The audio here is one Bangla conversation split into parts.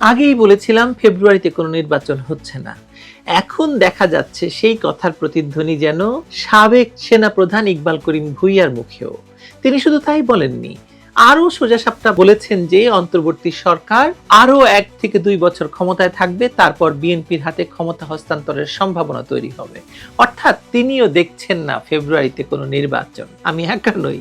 আগেই বলেছিলাম ফেব্রুয়ারিতে কোনো নির্বাচন হচ্ছে না। এখন দেখা যাচ্ছে সেই কথার প্রতিধ্বনি যেন সাবেক সেনাপ্রধান ইকবাল করিম ভুইয়ার মুখেও। তিনি শুধু তাই বলেননি আরও সোজাসাপটা বলেছেন যে অন্তর্বর্তী সরকার আরও এক থেকে দুই বছর ক্ষমতায় থাকবে, তারপর বিএনপির হাতে ক্ষমতা হস্তান্তরের সম্ভাবনা তৈরি হবে। অর্থাৎ তিনিও দেখছেন না ফেব্রুয়ারিতে কোনো নির্বাচন। আমি একা নই।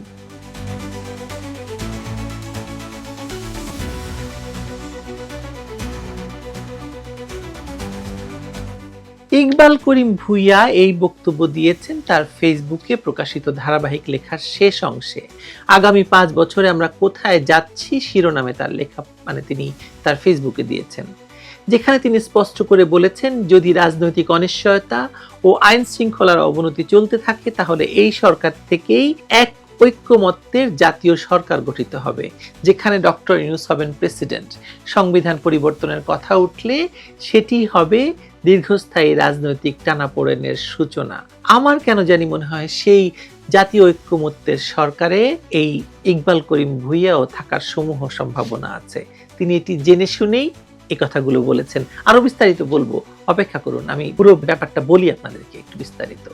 ইকবাল করিম ভুইয়া এই বক্তব্য দিয়েছেন তার ফেসবুকে প্রকাশিত ধারাবাহিক লেখার শেষ অংশে। আগামী পাঁচ বছরে আমরা কোথায় যাচ্ছি শিরোনামে তার লেখা মানে তিনি তার ফেসবুকে দিয়েছেন। যেখানে তিনি স্পষ্ট করে বলেছেন, যদি রাজনৈতিক অনিশ্চয়তা ও আইন শৃঙ্খলার অবনতি চলতে থাকে, তাহলে এই সরকার থেকেই এক ঐক্যমত্যের জাতীয় সরকার গঠিত হবে, যেখানে ডক্টর ইউনুস হবেন প্রেসিডেন্ট। সংবিধান পরিবর্তনের কথা উঠলে সেটি হবে দীর্ঘস্থায়ী রাজনৈতিক টানাপোড়েনের সূচনা। আমার কেন জানি মনে হয় সেই জাতীয় ঐক্যমত্যের সরকারে এই ইকবাল করিম ভুইয়াও থাকার সমূহ সম্ভাবনা আছে। তিনি এটি জেনে শুনেই এই কথাগুলো বলেছেন। আরও বিস্তারিত বলব, অপেক্ষা করুন, আমি পুরো ব্যাপারটা বলি আপনাদেরকে একটু বিস্তারিত।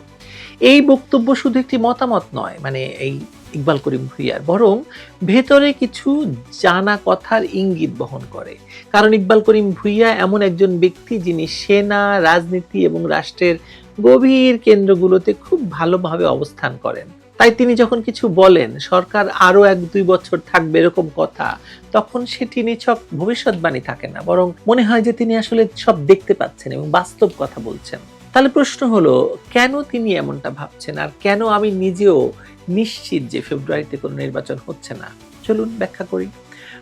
এই বক্তব্য শুধু একটি মতামত নয় মানে এই ইকবাল করিম ভুইয়ার। বরং ভেতরে কিছু জানা কথার ইঙ্গিত বহন করে। কারণ ইকবাল করিম ভুইয়া এমন একজন ব্যক্তি যিনি সেনা, রাজনীতি এবং রাষ্ট্রের গভীর কেন্দ্রগুলোতে খুব ভালোভাবে অবস্থান করেন। তাই তিনি যখন কিছু বলেন, সরকার আরও এক দুই বছর থাকবে এরকম কথা, তখন সেটি নিছক ভবিষ্যৎবাণী থাকে না। বরং মনে হয় যে তিনি আসলে সব দেখতে পাচ্ছেন এবং বাস্তব কথা বলছেন। তাহলে প্রশ্ন হলো, কেন তিনি এমনটা ভাবছেন? আর কেন আমি নিজেও নিশ্চিত যে ফেব্রুয়ারিতে কোনো নির্বাচন হচ্ছে না। চলুন ব্যাখ্যা করি।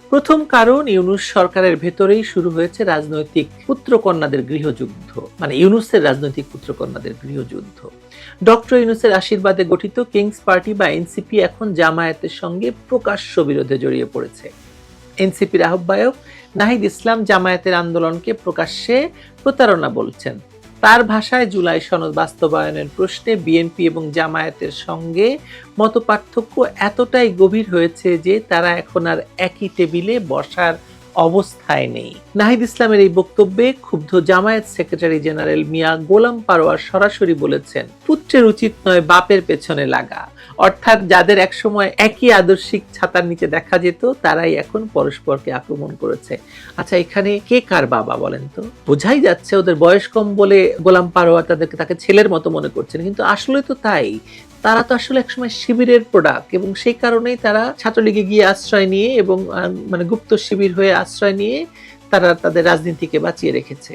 প্রথম কারণ, ইউনুস সরকারের ভেতরেই শুরু হয়েছে রাজনৈতিক পুত্রকন্যাদের গৃহযুদ্ধ মানে ইউনুসের রাজনৈতিক পুত্রকন্যাদের গৃহযুদ্ধ। ডক্টর ইউনুসের আশীর্বাদে গঠিত কিংস পার্টি বা এনসিপি এখন জামায়াতের সঙ্গে প্রকাশ্য বিরোধে জড়িয়ে পড়েছে। এনসিপির আহ্বায়ক নাহিদ ইসলাম জামায়াতের আন্দোলনকে প্রকাশ্যে প্রতারণা বলছেন। তার ভাষায় জুলাই সনদ বাস্তবায়নের প্রশ্নে বিএনপি এবং জামায়াতের সঙ্গে মতপার্থক্য এতটাই গভীর হয়েছে যে তারা এখন আর একই টেবিলে বসার অবস্থায় নেই। নাহিদ ইসলামের এই বক্তব্যে ক্ষুব্ধ জামায়াত সেক্রেটারি জেনারেল মিয়া গোলাম পারোয়ার সরাসরি বলেছেন, পুত্রের উচিত নয় বাপের পেছনে লাগা। অর্থাৎ যাদের একসময় একই আদর্শিক ছাতার নিচে দেখা যেত, তারাই এখন পরস্পরকে আক্রমণ করেছে। আচ্ছা এখানে কে কার বাবা বলেন তো? বোঝাই যাচ্ছে ওদের বয়স কম বলে গোলাম পারোয়া তাদেরকে, তাকে ছেলের মতো মনে করছেন। কিন্তু আসলে তো তাই তারা তো আসলে একসময় শিবিরের প্রোডাক্ট এবং সেই কারণেই তারা ছাত্রলীগে গিয়ে আশ্রয় নিয়ে এবং মানে গুপ্ত শিবির হয়ে আশ্রয় নিয়ে তারা তাদের রাজনীতিকে বাঁচিয়ে রেখেছে।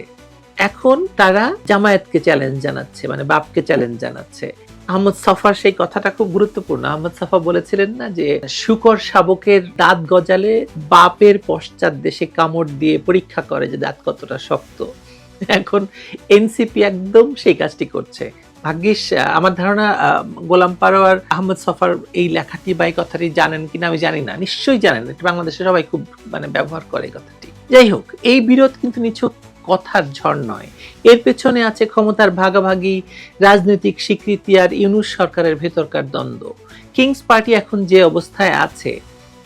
এখন তারা জামায়াতকে চ্যালেঞ্জ জানাচ্ছে মানে বাপকে চ্যালেঞ্জ জানাচ্ছে। আহমদ সফার সেই কথাটা খুব গুরুত্বপূর্ণ। আহমদ সফা বলেছিলেন না যে, শুকর শাবকের দাঁত গজালে বাপের পশ্চাৎ দেশে কামড় দিয়ে পরীক্ষা করে যে দাঁত কতটা শক্ত। এখন এনসিপি একদম সেই কাজটি করছে। ভাগ্যিস আমার ধারণা গোলাম পারোয়ার আহমদ সফার এই লেখাটি বা এই কথাটি জানেন কিনা আমি জানি না। নিশ্চয়ই জানেন, এটা বাংলাদেশে সবাই খুব মানে ব্যবহার করে এই কথাটি। যাই হোক, এই বিরোধ কিন্তু নিছক কথার ঝড় নয়। এর পেছনে আছে ক্ষমতার ভাগাভাগি, রাজনৈতিক স্বীকৃতি আর ইউনুস সরকারের ভেতরকার দ্বন্দ্ব। কিংস পার্টি এখন যে অবস্থায় আছে,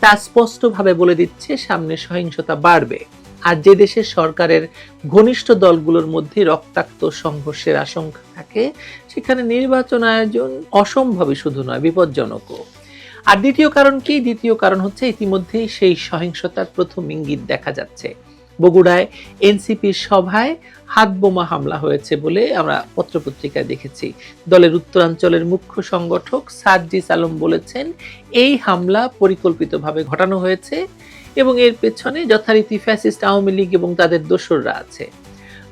তা স্পষ্টভাবে বলে দিচ্ছে, সামনে সহিংসতা বাড়বে। আর যে দেশের সরকারের ঘনিষ্ঠ দলগুলোর মধ্যে রক্তাক্ত সংঘর্ষের আশঙ্কা থাকে, সেখানে নির্বাচন আয়োজন অসম্ভবই শুধু নয়, বিপজ্জনকও। আর দ্বিতীয় কারণ কি? দ্বিতীয় কারণ হচ্ছে ইতিমধ্যেই সেই সহিংসতার প্রথম ইঙ্গিত দেখা যাচ্ছে। বগুড়ায় এনসিপির সভায় হাত বোমা হামলা হয়েছে বলে আমরা পত্রপত্রিকায় দেখেছি। দলের উত্তরাঞ্চলের মুখ্য সংগঠক সার্জিস আলম বলেছেন, এই হামলা পরিকল্পিতভাবে ঘটানো হয়েছে। এবং এর পেছনে যথারীতি ফ্যাসিস্ট আওয়ামী লীগ এবং তাদের দোসররা আছে।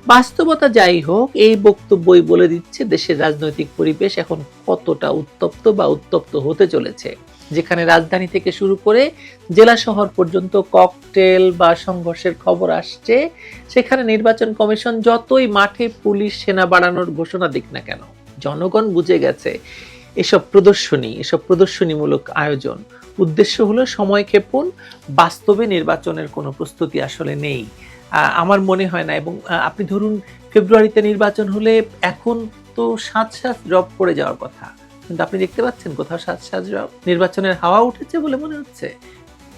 বাস্তবতা যাই হোক, এই বক্তব্যই বলে দিচ্ছে দেশের রাজনৈতিক পরিবেশ এখন কতটা উত্তপ্ত বা উত্তপ্ত হতে চলেছে। যেখানে রাজধানী থেকে শুরু করে জেলা শহর পর্যন্ত ককটেল বা সংঘর্ষের খবর আসছে, সেখানে নির্বাচন কমিশন যতই মাঠে পুলিশ, সেনা বাড়ানোর ঘোষণা দিক না কেন, জনগণ বুঝে গেছে এসব প্রদর্শনী, এসব প্রদর্শনীমূলক আয়োজন উদ্দেশ্য হলো সময় ক্ষেপণ, বাস্তবে নির্বাচনের কোনো প্রস্তুতি আসলে নেই। আমার মনে হয় না এবং আপনি ধরুন ফেব্রুয়ারিতে নির্বাচন হলে এখন তো সাত সাত জব পড়ে যাওয়ার কথা। কিন্তু আপনি দেখতে পাচ্ছেন কোথাও সাত সাত জব নির্বাচনের হাওয়া উঠেছে বলে মনে হচ্ছে।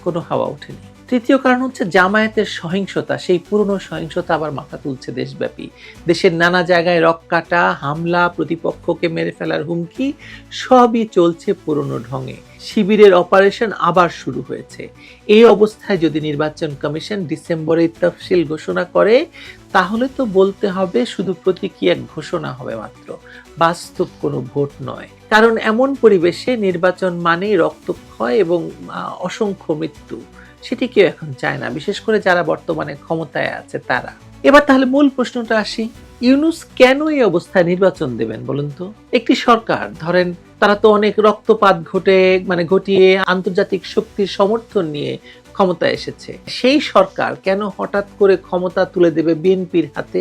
কোনো হাওয়া ওঠেনি। তৃতীয় কারণ হচ্ছে জামায়াতের সহিংসতা। সেই পুরনো সহিংসতা আবার মাথা তুলছে দেশব্যাপী। দেশের নানা জায়গায় রক্কাটা হামলা, প্রতিপক্ষকে মেরে ফেলার হুমকি, সবই চলছে পুরনো ঢঙে। শিবিরের অপারেশন আবার শুরু হয়েছে। এই অবস্থায় যদি নির্বাচন কমিশন ডিসেম্বরে তফসিল ঘোষণা করে, তাহলে তো বলতে হবে শুধু প্রতীকী এক ঘোষণা হবে মাত্র। বাস্তব কোনো ভোট নয়। কারণ এমন পরিবেশে নির্বাচন মানেই রক্তক্ষয় এবং অসংখ্য মৃত্যু। সেটি কেউ এখন চায় না, বিশেষ করে যারা বর্তমানে ক্ষমতায় আছে তারা। এবার তাহলে মূল প্রশ্নটা আসি, ইউনুস কেন এই অবস্থায় নির্বাচন দেবেন বলুন তো? একটি সরকার, ধরেন তারা তো অনেক রক্তপাত ঘটে মানে ঘটিয়ে আন্তর্জাতিক শক্তির সমর্থন নিয়ে ক্ষমতায় এসেছে। সেই সরকার কেন হঠাৎ করে ক্ষমতা তুলে দেবে বিএনপির হাতে?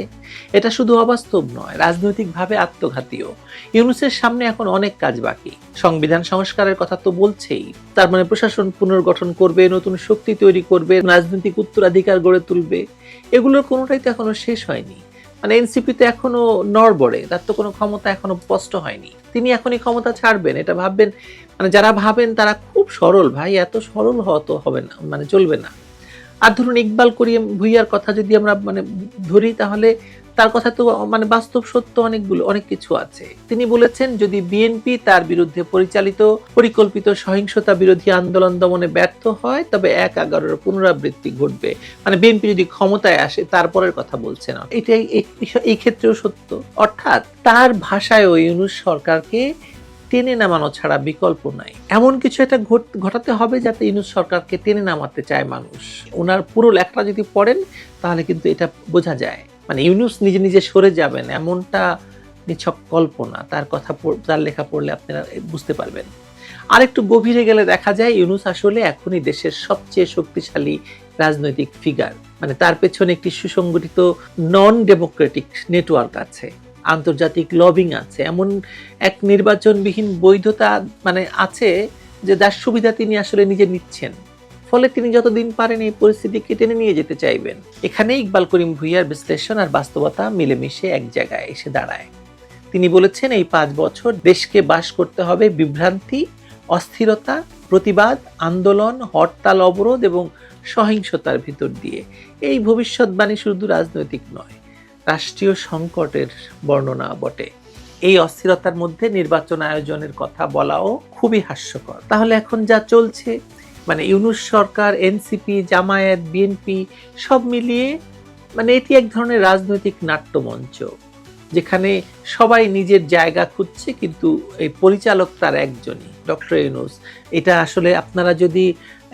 এটা শুধু অবাস্তব নয়, রাজনৈতিকভাবে আত্মঘাতীও। ইউনুসের সামনে এখন অনেক কাজ বাকি। সংবিধান সংস্কারের কথা তো বলছেই। তার মানে প্রশাসন পুনর্গঠন করবে, নতুন শক্তি তৈরি করবে, রাজনৈতিক উত্তরাধিকার গড়ে তুলবে। এগুলোর কোনোটাই তো এখনও শেষ হয়নি। মানে এনসিপি তো এখনও নড়বড়ে, তার তো কোনো ক্ষমতা এখনও স্পষ্ট হয়নি। তিনি এখনই ক্ষমতা ছাড়বেন, এটা ভাববেন মানে যারা ভাবেন তারা খুব সরল, ভাই, এত সরল হওয়া তো হবে না মানে চলবে না। আর ধরুন ইকবাল করিম ভুইয়ার কথা যদি আমরা মানে ধরি, তাহলে তার কথা তো মানে বাস্তব সত্য অনেকগুলো, অনেক কিছু আছে। তিনি বলেছেন, যদি বিএনপি তার বিরুদ্ধে পরিচালিত, পরিকল্পিত সহিংসতা বিরোধী আন্দোলন দমনে ব্যর্থ হয়, তবে এক এগারোর পুনরাবৃত্তি ঘটবে। মানে বিএনপি যদি ক্ষমতায় আসে, তারপরের কথা বলছে না এটাই এই- ক্ষেত্রেও সত্য। অর্থাৎ তার ভাষায় ওই ইউনুস সরকারকে টেনে নামানো ছাড়া বিকল্প নাই। এমন কিছু একটা ঘটাতে হবে যাতে ইউনুস সরকারকে টেনে নামাতে চায় মানুষ। ওনার পুরো লেখাটা যদি পড়েন, তাহলে কিন্তু এটা বোঝা যায়। মানে ইউনুস নিজে নিজে সরে যাবেন, এমনটা নিছক কল্পনা। তার কথা তার লেখা পড়লে আপনারা বুঝতে পারবেন। আর একটু গভীরে গেলে দেখা যায়, ইউনুস আসলে এখনই দেশের সবচেয়ে শক্তিশালী রাজনৈতিক ফিগার মানে তার পেছনে একটি সুসংগঠিত নন ডেমোক্রেটিক নেটওয়ার্ক আছে। আন্তর্জাতিক লবিং আছে। এমন এক নির্বাচনবিহীন বৈধতা মানে আছে যে যার সুবিধা তিনি আসলে নিজে নিচ্ছেন। ফলে তিনি যতদিন পারেন এই পরিস্থিতিকে টেনে নিয়ে যেতে চাইবেন। এখানে ইকবাল করিম ভুইয়ার বিশ্লেষণ আর বাস্তবতা মিলেমিশে এক জায়গায় এসে দাঁড়ায়। তিনি বলেছেন, এই পাঁচ বছর দেশকে বাস করতে হবে বিভ্রান্তি, অস্থিরতা, প্রতিবাদ, আন্দোলন, হরতাল, অবরোধ এবং সহিংসতার ভিতর দিয়ে। এই ভবিষ্যৎবাণী শুধু রাজনৈতিক নয় রাষ্ট্রীয় সংকটের বর্ণনা বটে। এই অস্থিরতার মধ্যে নির্বাচন আয়োজনের কথা বলাও খুবই হাস্যকর। তাহলে এখন যা চলছে মানে ইউনুস সরকার, এনসিপি, জামায়াত, বিএনপি, সব মিলিয়ে মানে এটি এক ধরনের রাজনৈতিক নাট্যমঞ্চ, যেখানে সবাই নিজের জায়গা খুঁজছে, কিন্তু এই পরিচালক তার একজনই, ডক্টর ইউনুস। এটা আসলে আপনারা যদি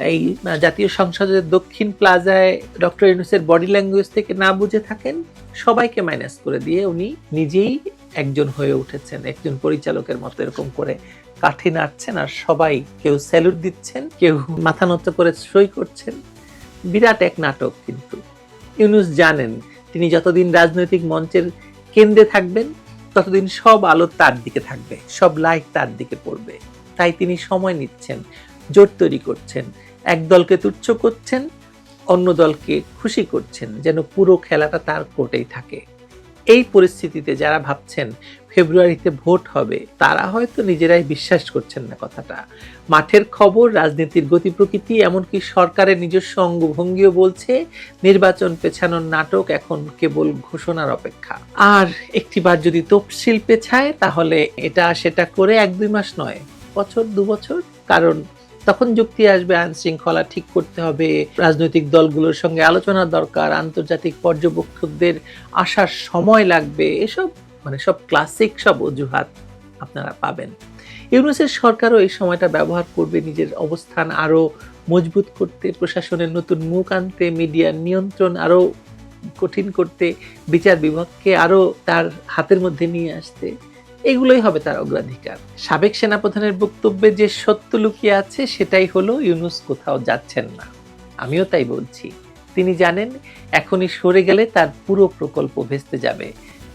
এই জাতীয় সংসদের দক্ষিণ প্লাজায় ডক্টর ইউনুসের বডি ল্যাঙ্গুয়েজ থেকে না বুঝে থাকেন, সবাইকে মাইনাস করে দিয়ে উনি নিজেই একজন হয়ে উঠেছেন, একজন পরিচালকের মতো এরকম করে কাঠি নাড়ছেন আর সবাই কেউ স্যালুট দিচ্ছেন, কেউ মাথা নত করে সই করছেন। বিরাট এক নাটক কিন্তু। ইউনুস জানেন, তিনি যতদিন রাজনৈতিক মঞ্চের কেন্দ্রে থাকবেন, ততদিন সব আলো তার দিকে থাকবে, সব লাইট তার দিকে পড়বে। তাই তিনি সময় নিচ্ছেন জোট তৈরি করছেন। এক দলকে তুচ্ছ করছেন, অন্য দলকে খুশি করছেন, যেন পুরো খেলাটা তার কোর্টেই থাকে। এই পরিস্থিতিতে যারা ভাবছেন ফেব্রুয়ারিতে ভোট হবে, তারা হয়তো নিজেরাই বিশ্বাস করছেন না কথাটা। মাঠের খবর, রাজনীতির গতি প্রকৃতি, এমনকি সরকারের নিজস্ব অঙ্গভঙ্গিও বলছে, নির্বাচন পেছানোর নাটক এখন কেবল ঘোষণার অপেক্ষা। আর একটিবার যদি তফসিল পেছায়, তাহলে এটা সেটা করে এক দুই মাস নয়, বছর, দু বছর, কারণ তখন যুক্তি আসবে আইন শৃঙ্খলা ঠিক করতে হবে, রাজনৈতিক দলগুলোর সঙ্গে আলোচনা দরকার, আন্তর্জাতিক পর্যবেক্ষকদের আসার সময় লাগবে, এসব মানে সব ক্লাসিক সব অজুহাত আপনারা পাবেন। ইউনুসের সরকারও এই সময়টা ব্যবহার করবে, নিজের অবস্থান আরও মজবুত করতে, প্রশাসনের নতুন মুখ আনতে, মিডিয়ার নিয়ন্ত্রণ আরও কঠিন করতে, বিচার বিভাগকে আরও তার হাতের মধ্যে নিয়ে আসতে। এগুলোই হবে তার অগ্রাধিকার। সাবেক সেনাপ্রধানের বক্তব্যে যে সত্য লুকিয়ে আছে, সেটাই হলো ইউনুস কোথাও যাচ্ছেন না। আমিও তাই বলছি। তিনি জানেন, এখনই সরে গেলে তার পুরো প্রকল্প ভেস্তে যাবে।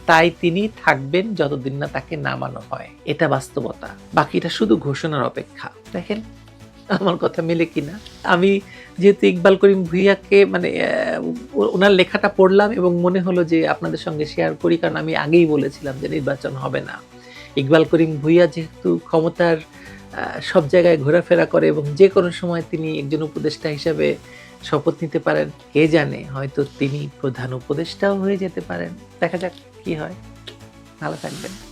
তাই তিনি থাকবেন যতদিন না তাকে নামানো হয়। এটা বাস্তবতা। বাকিটা শুধু ঘোষণার অপেক্ষা। দেখেন, আমার কথা মিলে কিনা আমি যেহেতু ইকবাল করিম ভুইয়াকে মানে ওনার লেখাটা পড়লাম এবং মনে হলো যে আপনাদের সঙ্গে শেয়ার করি, কারণ আমি আগেই বলেছিলাম যে নির্বাচন হবে না। ইকবাল করিম ভুইয়া যেহেতু ক্ষমতার সব জায়গায় ঘোরাফেরা করে এবং যে কোনো সময় তিনি একজন উপদেষ্টা হিসাবে শপথ নিতে পারেন, কে জানে? হয়তো তিনি প্রধান উপদেষ্টাও হয়ে যেতে পারেন। দেখা যাক কি হয়। ভালো থাকবেন।